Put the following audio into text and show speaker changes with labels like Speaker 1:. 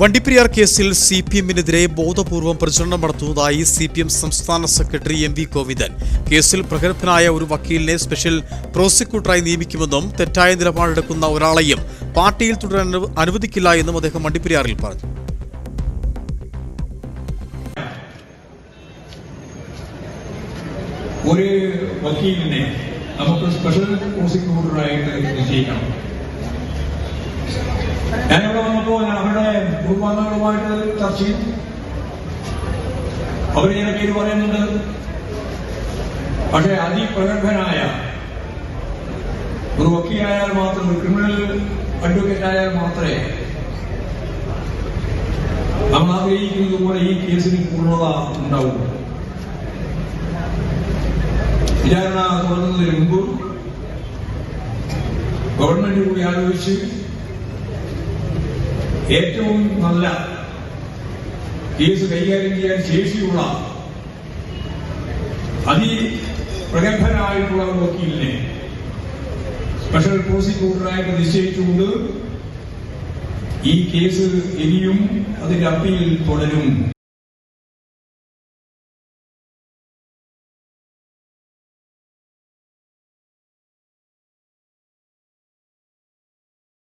Speaker 1: വണ്ടിപ്പെരിയാർ കേസിൽ C P എമ്മിനെതിരെ ബോധപൂർവം പ്രചരണം നടത്തുന്നതായി സി പി എം സംസ്ഥാന സെക്രട്ടറി എം വി ഗോവിന്ദൻ. കേസിൽ പ്രഗത്ഭനായ ഒരു വക്കീലിനെ സ്പെഷ്യൽ പ്രോസിക്യൂട്ടറായി നിയമിക്കുമെന്നും തെറ്റായ നിലപാടെടുക്കുന്ന ഒരാളെയും പാർട്ടിയിൽ തുടരാൻ അനുവദിക്കില്ല എന്നും അദ്ദേഹം വണ്ടിപ്പെരിയാറിൽ പറഞ്ഞു.
Speaker 2: ഒരു വക്കീലിനെ നമുക്ക് സ്പെഷ്യൽ പ്രോസിക്യൂട്ടറായിട്ട് നിശ്ചയിക്കണം. കുടുംബാംഗങ്ങളുമായിട്ട് ചർച്ച ചെയ്തു അവർ ചില പേര് പറയുന്നുണ്ട്. പക്ഷേ അതിപ്രഗത്ഭനായ ഒരു വക്കീലായാൽ മാത്രം ഒരു ക്രിമിനൽ അഡ്വക്കേറ്റ് ആയാൽ മാത്രമേ നമ്മൾ ആഗ്രഹിക്കുന്നത് പോലെ ഈ കേസിന് പൂർണത ഉണ്ടാവും വിചാരണ തുടങ്ങുന്നതിന് മുമ്പ് ഗവൺമെന്റ് കൂടി ആലോചിച്ച് ഏറ്റവും നല്ല കേസ് കൈകാര്യം ചെയ്യാൻ ശേഷിയുള്ള അതിപ്രഗത്ഭനായിട്ടുള്ള വക്കീലിനെ സ്പെഷ്യൽ പ്രോസിക്യൂട്ടറായിട്ട് നിശ്ചയിച്ചുകൊണ്ട് ഈ കേസ് ഇനിയും അതിന്റെ അപ്പീൽ തുടരും.